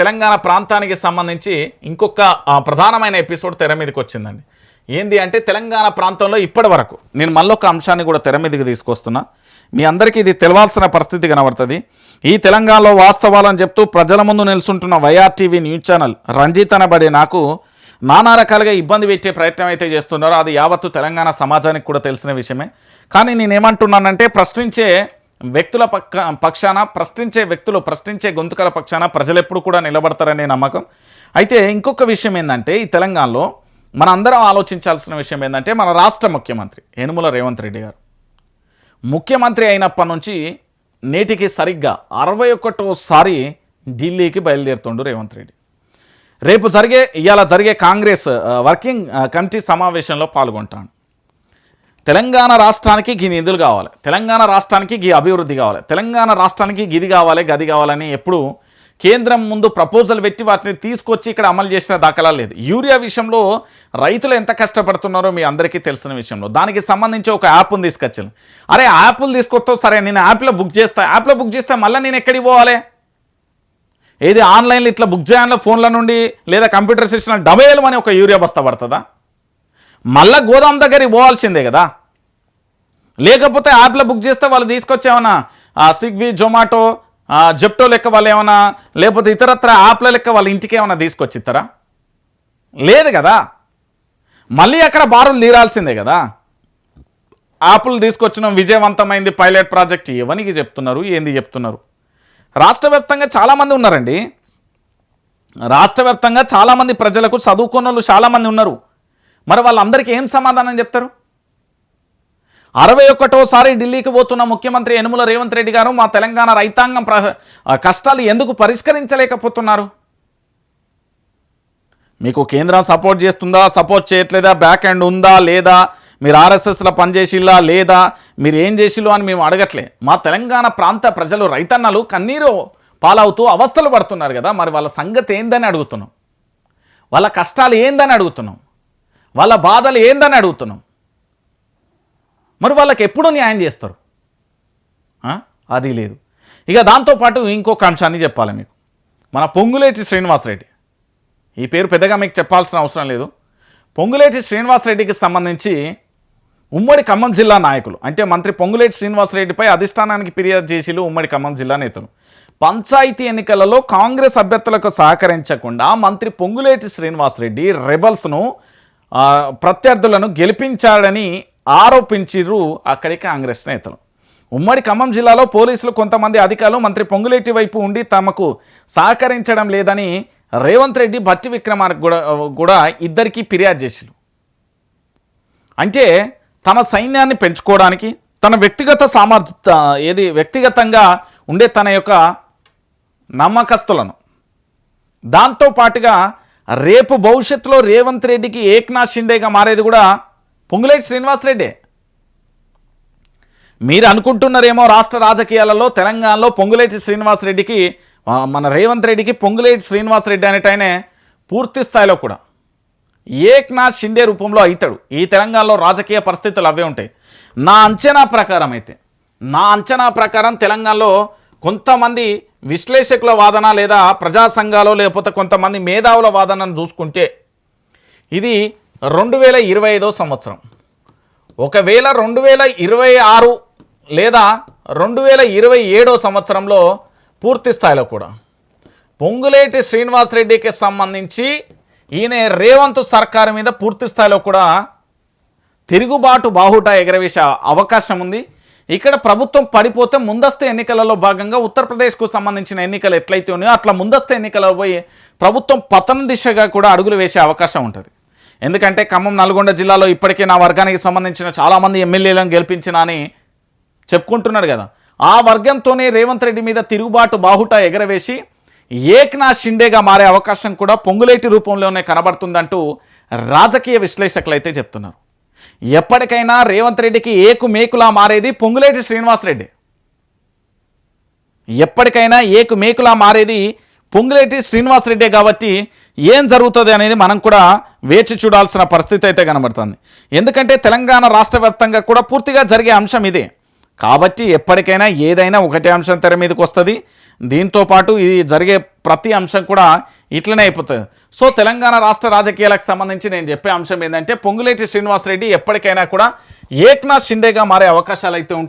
తెలంగాణ ప్రాంతానికి సంబంధించి ఇంకొక ప్రధానమైన ఎపిసోడ్ తెర మీదకి వచ్చిందండి. ఏంది అంటే తెలంగాణ ప్రాంతంలో ఇప్పటి వరకు నేను మళ్ళొక అంశాన్ని కూడా తెర మీదకి తీసుకొస్తున్నా. మీ అందరికీ ఇది తెలవాల్సిన పరిస్థితి కనబడుతుంది. ఈ తెలంగాణలో వాస్తవాలని చెప్తూ ప్రజల ముందు నిల్చుంటున్న Y R TV news channel Ranjith అనబడే నాకు నానా రకాలుగా ఇబ్బంది పెట్టే ప్రయత్నం అయితే చేస్తున్నారో. అది యావత్తు తెలంగాణ సమాజానికి కూడా తెలిసిన విషయమే. కానీ నేనేమంటున్నానంటే ప్రశ్నించే వ్యక్తుల పక్క పక్షాన ప్రశ్నించే వ్యక్తులు ప్రశ్నించే గొంతుకల పక్షాన ప్రజలు ఎప్పుడు కూడా నిలబడతారనే నమ్మకం. అయితే ఇంకొక విషయం ఏంటంటే ఈ తెలంగాణలో మన అందరం ఆలోచించాల్సిన విషయం ఏంటంటే మన రాష్ట్ర ముఖ్యమంత్రి యనుమల రేవంత్ రెడ్డి గారు. ముఖ్యమంత్రి అయినప్పటి నుంచి నేటికి సరిగ్గా అరవై ఒకటోసారి ఢిల్లీకి బయలుదేరుతుండు రేవంత్ రెడ్డి. రేపు జరిగే ఇవాళ జరిగే కాంగ్రెస్ వర్కింగ్ కమిటీ సమావేశంలో పాల్గొంటాను తెలంగాణ రాష్ట్రానికి గీ నిధులు కావాలి. తెలంగాణ రాష్ట్రానికి గీ అభివృద్ధి కావాలి. తెలంగాణ రాష్ట్రానికి గిది కావాలి గది కావాలని ఎప్పుడు కేంద్రం ముందు ప్రపోజల్ పెట్టి వాటిని తీసుకొచ్చి ఇక్కడ అమలు చేసిన దాఖలా లేదు. యూరియా విషయంలో రైతులు ఎంత కష్టపడుతున్నారో మీ అందరికీ తెలిసిన విషయంలో. దానికి సంబంధించి ఒక యాప్ని తీసుకొచ్చాను. అరే యాప్లు తీసుకొస్తావు సరే నేను యాప్లో బుక్ చేస్తా. యాప్లో బుక్ చేస్తే మళ్ళీ నేను ఎక్కడికి పోవాలి? ఏది ఆన్లైన్లో ఇట్లా బుక్ చేయాలో ఫోన్ల నుండి? లేదా కంప్యూటర్ సిస్టమ్ డబేలు అని ఒక యూరియా బస్తా పడుతుందా? మళ్ళా గోదాం దగ్గరికి పోవాల్సిందే కదా. లేకపోతే యాప్లో బుక్ చేస్తే వాళ్ళు తీసుకొచ్చేమన్నా స్విగ్గీ జొమాటో జెప్టో లెక్క వాళ్ళు ఏమైనా లేకపోతే ఇతరత్ర యాప్ల లెక్క వాళ్ళ ఇంటికి ఏమైనా తీసుకొచ్చిస్తారా లేదు కదా. మళ్ళీ అక్కడ బారులు తీరాల్సిందే కదా. యాప్లు తీసుకొచ్చిన విజయవంతమైంది పైలట్ ప్రాజెక్ట్ ఇవనికి చెప్తున్నారు ఏంది చెప్తున్నారు. రాష్ట్ర వ్యాప్తంగా చాలామంది ఉన్నారండి. రాష్ట్ర వ్యాప్తంగా చాలామంది ప్రజలకు చదువుకున్న వాళ్ళు చాలామంది ఉన్నారు. మరి వాళ్ళందరికీ ఏం సమాధానం చెప్తారు? అరవై ఒకటోసారి ఢిల్లీకి పోతున్న ముఖ్యమంత్రి యనుమల రేవంత్ రెడ్డి గారు మా తెలంగాణ రైతాంగం ప్ర కష్టాలు ఎందుకు పరిష్కరించలేకపోతున్నారు? మీకు కేంద్రం సపోర్ట్ చేస్తుందా? సపోర్ట్ చేయట్లేదా? బ్యాక్ హ్యాండ్ ఉందా? లేదా? మీరు ఆర్ఎస్ఎస్లో పనిచేసిల్లా? లేదా? మీరు ఏం చేసిల్లు అని మేము అడగట్లే. మా తెలంగాణ ప్రాంత ప్రజలు రైతన్నలు కన్నీరు పాలవుతూ అవస్థలు పడుతున్నారు కదా మరి వాళ్ళ సంగతి ఏందని అడుగుతున్నాం. వాళ్ళ కష్టాలు ఏందని అడుగుతున్నాం. వాళ్ళ బాధలు ఏందని అడుగుతున్నాం. మరి వాళ్ళకి ఎప్పుడు న్యాయం చేస్తారు. అది లేదు. ఇక దాంతోపాటు ఇంకొక అంశాన్ని చెప్పాలి మీకు. మన పొంగులేటి శ్రీనివాసరెడ్డి. ఈ పేరు పెద్దగా మీకు చెప్పాల్సిన అవసరం లేదు. పొంగులేటి శ్రీనివాసరెడ్డికి సంబంధించి ఉమ్మడి ఖమ్మం జిల్లా నాయకులు అంటే మంత్రి పొంగులేటి శ్రీనివాసరెడ్డిపై అధిష్టానానికి ఫిర్యాదు చేసిలు ఉమ్మడి ఖమ్మం జిల్లా నేతలు. పంచాయతీ ఎన్నికలలో కాంగ్రెస్ అభ్యర్థులకు సహకరించకుండా మంత్రి పొంగులేటి శ్రీనివాసరెడ్డి రెబల్స్ను ప్రత్యర్థులను గెలిపించాడని ఆరోపించిర్రు అక్కడి కాంగ్రెస్ నేతలు. ఉమ్మడి ఖమ్మం జిల్లాలో పోలీసులు కొంతమంది అధికారులు మంత్రి పొంగులేటి వైపు ఉండి తమకు సహకరించడం లేదని రేవంత్ రెడ్డి భట్టి విక్రమార్క కూడా కూడా ఇద్దరికీ ఫిర్యాదు చేసిరు అంటే తమ సైన్యాన్ని పెంచుకోవడానికి తన వ్యక్తిగత సామర్థ్య ఏది వ్యక్తిగతంగా ఉండే తన యొక్క నమ్మకస్తులను. దాంతో పాటుగా రేపు భవిష్యత్తులో రేవంత్ రెడ్డికి ఏక్నాథ్ షిండేగా మారేది కూడా పొంగులేటి శ్రీనివాసరెడ్డి మీరు అనుకుంటున్నారేమో రాష్ట్ర రాజకీయాలలో తెలంగాణలో పొంగులేటి శ్రీనివాసరెడ్డికి మన రేవంత్ రెడ్డికి పొంగులేటి శ్రీనివాసరెడ్డి అనేటైనే పూర్తి స్థాయిలో కూడా. ఏక్నాథ్ షిండే రూపంలో అవుతాడు ఈ తెలంగాణలో రాజకీయ పరిస్థితులు అవే ఉంటాయి. నా అంచనా ప్రకారం అయితే నా అంచనా ప్రకారం తెలంగాణలో కొంతమంది విశ్లేషకుల వాదన లేదా ప్రజా సంఘాలు లేకపోతే కొంతమంది మేధావుల వాదనను చూసుకుంటే ఇది రెండు వేల ఇరవై ఐదో సంవత్సరం. ఒకవేళ రెండు వేల ఇరవై ఆరు లేదా రెండు వేల ఇరవై ఏడో సంవత్సరంలో పూర్తి స్థాయిలో కూడా పొంగులేటి శ్రీనివాసరెడ్డికి సంబంధించి ఈయన రేవంత్ సర్కారు మీద పూర్తి స్థాయిలో కూడా తిరుగుబాటు బాహుట ఎగరవేసే అవకాశం ఉంది. ఇక్కడ ప్రభుత్వం పడిపోతే ముందస్తు ఎన్నికలలో భాగంగా ఉత్తరప్రదేశ్కు సంబంధించిన ఎన్నికలు ఎట్లయితే ఉన్నాయో అట్లా ముందస్తు ఎన్నికలలో పోయి ప్రభుత్వం పతన దిశగా కూడా అడుగులు వేసే అవకాశం ఉంటుంది. ఎందుకంటే ఖమ్మం నల్గొండ జిల్లాలో ఇప్పటికే నా వర్గానికి సంబంధించిన చాలామంది ఎమ్మెల్యేలను గెలిపించిన అని చెప్పుకుంటున్నాడు కదా. ఆ వర్గంతోనే రేవంత్ రెడ్డి మీద తిరుగుబాటు బాహుట ఎగరవేసి ఏక్నాథ్ షిండేగా మారే అవకాశం కూడా పొంగులేటి రూపంలోనే కనబడుతుందంటూ రాజకీయ విశ్లేషకులు అయితే చెప్తున్నారు. ఎప్పటికైనా రేవంత్ రెడ్డికి ఏకు మేకులా మారేది పొంగులేటి శ్రీనివాసరెడ్డి ఎప్పటికైనా ఏకు మేకులా మారేది పొంగులేటి శ్రీనివాసరెడ్డి కాబట్టి ఏం జరుగుతుంది అనేది మనం కూడా వేచి చూడాల్సిన పరిస్థితి అయితే కనబడుతుంది. ఎందుకంటే తెలంగాణ రాష్ట్ర కూడా పూర్తిగా జరిగే అంశం ఇదే. కాబట్టి ఎప్పటికైనా ఏదైనా ఒకటే అంశం తెర మీదకి వస్తుంది. దీంతో పాటు ఇది జరిగే ప్రతి అంశం కూడా ఇట్లనే అయిపోతుంది. సో తెలంగాణ రాష్ట్ర రాజకీయాలకు సంబంధించి నేను చెప్పే అంశం ఏంటంటే పొంగులేటి శ్రీనివాసరెడ్డి ఎప్పటికైనా కూడా ఏక్నాథ్ షిండేగా మారే అవకాశాలు అయితే ఉంటాయి